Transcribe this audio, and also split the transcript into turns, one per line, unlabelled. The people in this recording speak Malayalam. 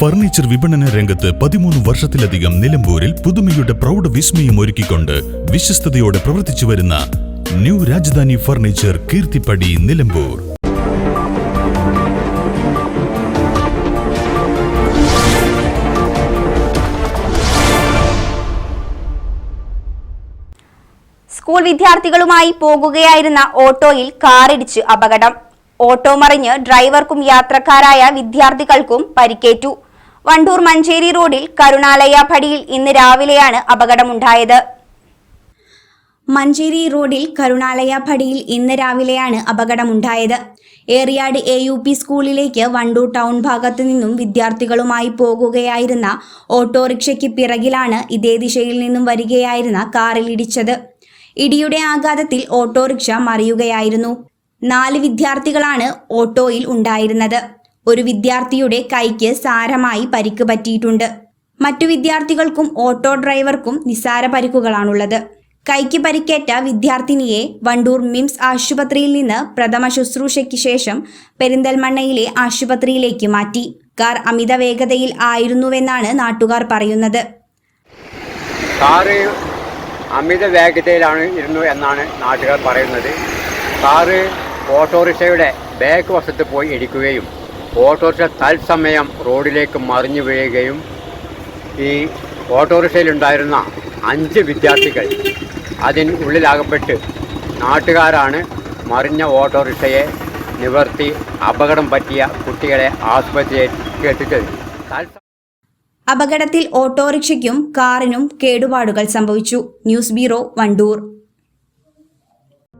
ഫർണിച്ചർ വിപണന രംഗത്ത് പതിമൂന്ന് വർഷത്തിലധികം നിലമ്പൂരിൽ പുതുമയുടെ പ്രൗഢ വിസ്മയം ഒരുക്കിക്കൊണ്ട് വിശ്വസ്തയോടെ പ്രവർത്തിച്ചു വരുന്ന new Rajadhani furniture Keerthippadi Nilambur.
School വിദ്യാർത്ഥികളുമായി പോകുകയായിരുന്ന ഓട്ടോയിൽ കാറിടിച്ച് അപകടം. ഓട്ടോ മറിഞ്ഞ് ഡ്രൈവർക്കും യാത്രക്കാരായ വിദ്യാർത്ഥികൾക്കും പരിക്കേറ്റു. വണ്ടൂർ മഞ്ചേരി റോഡിൽ കരുണാലയ പടിയിൽ ഇന്ന് രാവിലെയാണ് അപകടമുണ്ടായത്. മഞ്ചേരി റോഡിൽ കരുണാലയ പടിയിൽ ഇന്ന് രാവിലെയാണ് അപകടമുണ്ടായത്. ഏറിയാട് എ യു പി സ്കൂളിലേക്ക് വണ്ടൂർ ടൗൺ ഭാഗത്തു നിന്നും വിദ്യാർത്ഥികളുമായി പോകുകയായിരുന്ന ഓട്ടോറിക്ഷയ്ക്ക് പിറകിലാണ് ഇതേ ദിശയിൽ നിന്നും വരികയായിരുന്ന കാറിൽ ഇടിച്ചത്. ഇടിയുടെ ആഘാതത്തിൽ ഓട്ടോറിക്ഷ മറിയുകയായിരുന്നു. നാല് വിദ്യാർത്ഥികളാണ് ഓട്ടോയിൽ ഉണ്ടായിരുന്നത്. ഒരു വിദ്യാർത്ഥിയുടെ കൈക്ക് സാരമായി പരിക്ക് പറ്റിയിട്ടുണ്ട്. മറ്റു വിദ്യാർത്ഥികൾക്കും ഓട്ടോ ഡ്രൈവർക്കും നിസാര പരിക്കുകളാണുള്ളത്. കൈക്ക് പരിക്കേറ്റ വിദ്യാർത്ഥിനിയെ വണ്ടൂർ മിംസ് ആശുപത്രിയിൽ നിന്ന് പ്രഥമ ശുശ്രൂഷയ്ക്ക് ശേഷം പെരിന്തൽമണ്ണയിലെ ആശുപത്രിയിലേക്ക് മാറ്റി. കാർ അമിത വേഗതയിൽ ആയിരുന്നുവെന്നാണ് നാട്ടുകാർ പറയുന്നത്.
അമിത വേഗതയിലാണ് ഇരുന്നു എന്നാണ് നാട്ടുകാർ പറയുന്നത്. കാറ് ഓട്ടോറിക്ഷയുടെ ബാക്ക് വശത്ത് പോയി ഇടിക്കുകയും ഓട്ടോറിക്ഷ തത്സമയം റോഡിലേക്ക് മറിഞ്ഞു വീഴുകയും ഈ ഓട്ടോറിക്ഷയിലുണ്ടായിരുന്ന അഞ്ച് വിദ്യാർത്ഥികൾ അതിന് ഉള്ളിലകപ്പെട്ട് നാട്ടുകാരാണ് മറിഞ്ഞ ഓട്ടോറിക്ഷയെ നിവർത്തി അപകടം പറ്റിയ കുട്ടികളെ ആശുപത്രിയിലേക്ക് എത്തിച്ചത്.
അപകടത്തിൽ ഓട്ടോറിക്ഷയ്ക്കും കാറിനും കേടുപാടുകൾ സംഭവിച്ചു. News bureau Wandoor.